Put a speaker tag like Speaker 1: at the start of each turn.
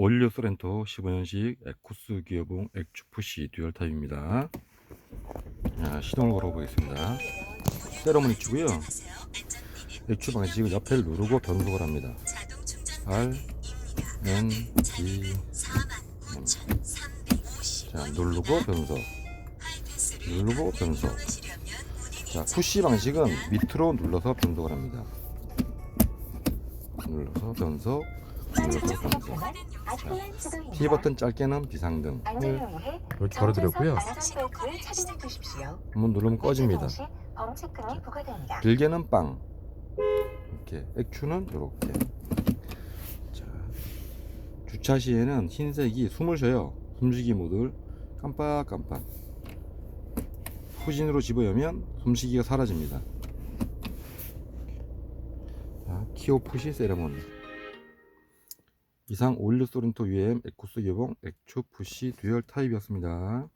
Speaker 1: 올류 소렌토 15년식 에쿠스 기어봉 액추 푸시 듀얼 타입입니다. 자, 시동을 걸어보겠습니다. 세러머니 추고요. 액추 방식은 옆에를 누르고 변속을 합니다. R, N, D, M. 자, 누르고 변속. 누르고 변속. 자, 푸시 방식은 밑으로 눌러서 변속을 합니다. 눌러서 변속, P 버튼 짧게는 비상등.
Speaker 2: 이렇게 걸어드렸고요.
Speaker 1: 한번 누르면
Speaker 3: 꺼집니다.
Speaker 1: 길게는 빵. 이렇게 액추는 이렇게. 자, 주차 시에는 흰색이 숨을 쉬어요. 숨쉬기 모드를 깜빡깜빡. 후진으로 집어여면 숨쉬기가 사라집니다. 자, 키오 푸시 세레모니. 이상 올류 소렌토 UM 에쿠스 개봉 액추 푸시 듀얼 타입이었습니다.